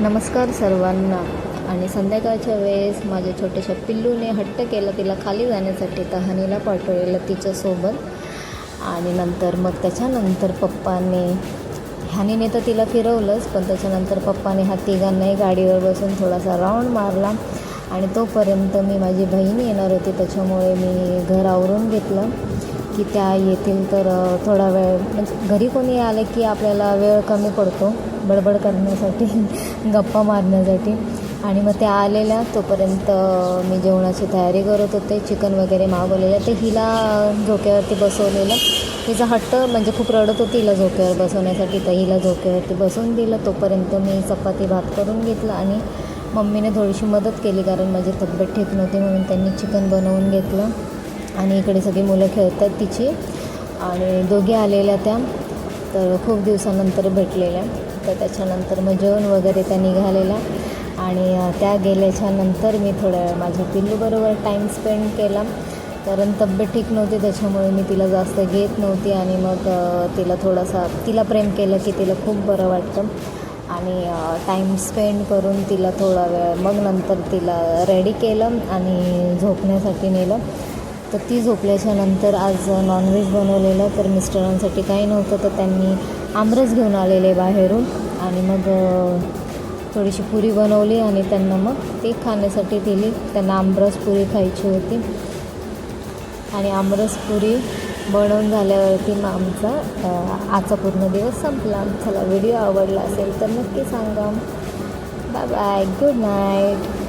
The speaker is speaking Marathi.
नमस्कार सर्वांना. आणि संध्याकाळच्या वेळेस माझ्या छोट्याशा पिल्लूने हट्ट केला तिला खाली जाण्यासाठी तर हनीला पाठवलेलं तिच्यासोबत आणि नंतर मग त्याच्यानंतर पप्पाने हनीने तर तिला फिरवलंच पण त्याच्यानंतर पप्पाने हा तिघांनाही गाडीवर बसून थोडासा राऊंड मारला. आणि तोपर्यंत मी माझी बहीण येणार होती त्याच्यामुळे मी घर आवरून घेतलं. की त्या येतील तर थोडा वेळ म्हणजे घरी कोणी आलं की आपल्याला वेळ कमी पडतो बडबड करण्यासाठी गप्पा मारण्यासाठी. आणि मग त्या आलेल्या तोपर्यंत मी जेवणाची तयारी करत होते चिकन वगैरे मागवलेलं. ते हिला झोक्यावरती बसवलेलं. तिचा हट्ट म्हणजे खूप रडत होती हिला झोक्यावर बसवण्यासाठी. तर हिला झोक्यावरती बसवून दिलं. तोपर्यंत मी चपाती भात करून घेतला आणि मम्मीने थोडीशी मदत केली कारण माझी तब्येत ठीक नव्हती म्हणून त्यांनी चिकन बनवून घेतलं. आणि इकडे सगळी मुलं खेळतात तिची. आणि दोघी आलेल्या त्या तर खूप दिवसानंतर भेटलेल्या. तर त्याच्यानंतर मग जेवण वगैरे त्या निघालेल्या आणि त्या गेल्याच्यानंतर मी थोड्या वेळ माझ्या पिल्लूबरोबर टाईम स्पेंड केला. कारण तब्येत ठीक नव्हती त्याच्यामुळे मी तिला जास्त घेत नव्हती. आणि मग तिला थोडासा तिला प्रेम केलं की तिला खूप बरं वाटतं. आणि टाईम स्पेंड करून तिला थोडा वेळ मग नंतर तिला रेडी केलं आणि झोपण्यासाठी नेलं. तर ती झोपल्याच्या नंतर आज नॉनव्हेज बनवलेलं तर मिस्टरांसाठी काही नव्हतं तर त्यांनी आमरस घेऊन आलेले बाहेरून. आणि मग थोडीशी पुरी बनवली आणि त्यांना मग ती खाण्यासाठी दिली. त्यांना आमरस पुरी खायची होती. आणि आमरस पुरी बनवून झाल्यावरती मग आमचा आजचा पूर्ण दिवस संपला. चला व्हिडिओ आवडला असेल तर नक्की सांगा. Bye bye good night